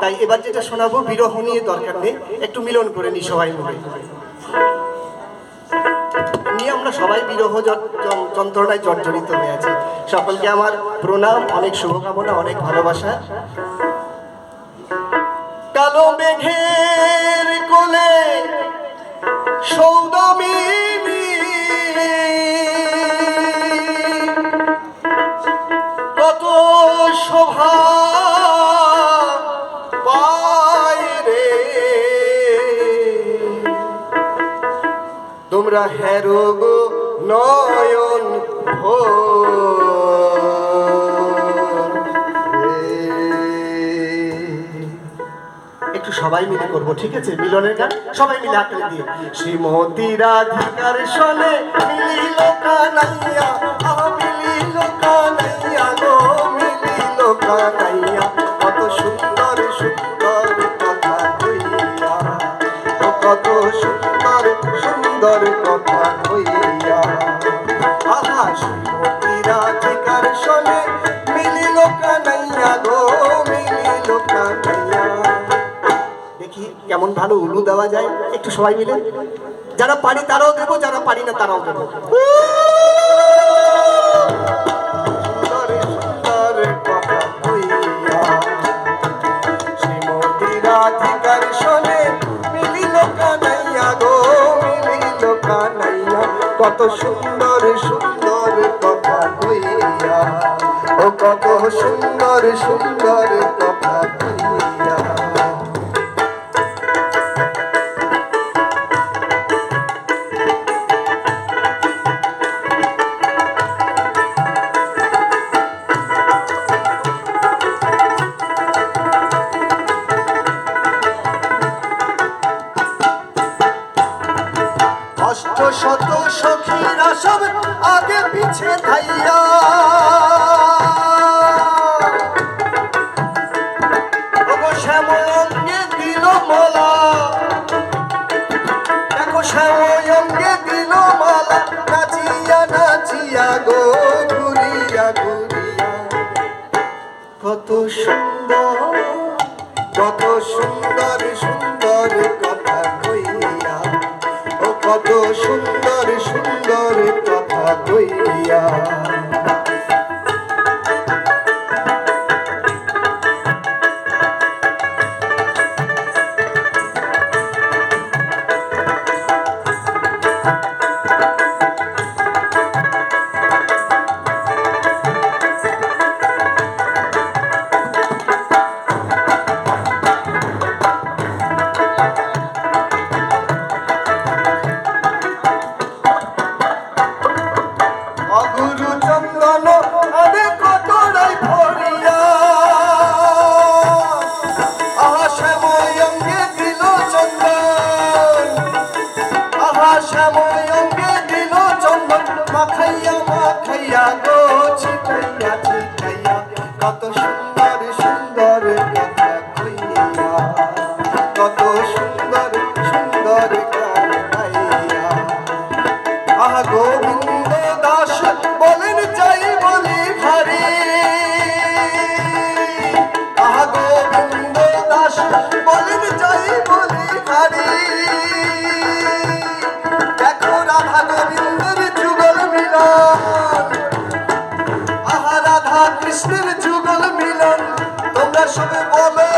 তাই এবার যেটা শোনাবো, বিরহ নিয়ে দরকার নেই। একটু মিলন করে নি সবাই মিলে। নিয়ে আমরা সবাই বিরহ যন্ত্রণায় জর্জরিত হয়ে আছি। সকলকে আমার প্রণাম, অনেক শুভকামনা, অনেক ভালোবাসা। কালো মেঘের কোলে সৌদমিনী কত শোভা তোমরা হেরো গো নয়ন একটু সবাই মিলে করব, ঠিক আছে? মিলনের গান? সবাই মিলে হাতে দিয়ে। শ্রীমতী রাধিকার সনে মিলিল কানাইয়া মিলিল কানাইয়া গো, মিলিল কানাইয়া। কত সুন্দর সুন্দর কথা কত সুন্দর সুন্দর কথা গো দেখি কেমন ভালো উলু দেওয়া যায়, একটু সবাই মিলে। যারা পারি তারাও দেবো, যারা পারি না তারাও দেবো। সুন্দর কথা কত সুন্দর সুন্দর কথা কইয়া ও কত সুন্দর সুন্দর সখীরা সব আগে পিছে ধাইয়া। শ্যাময়কে দিল চন্দন। মাখাইয়া মাখাইয়া গো, ছিটাইয়া ছিটাইয়া। কত সুন্দর সুন্দর কথা কইয়া। কত সুন্দর সুন্দর কথা কইয়া। আহ গোবিন্দ দাস কৃষ্ণের যুগল মিলন তোমরা সবে বলো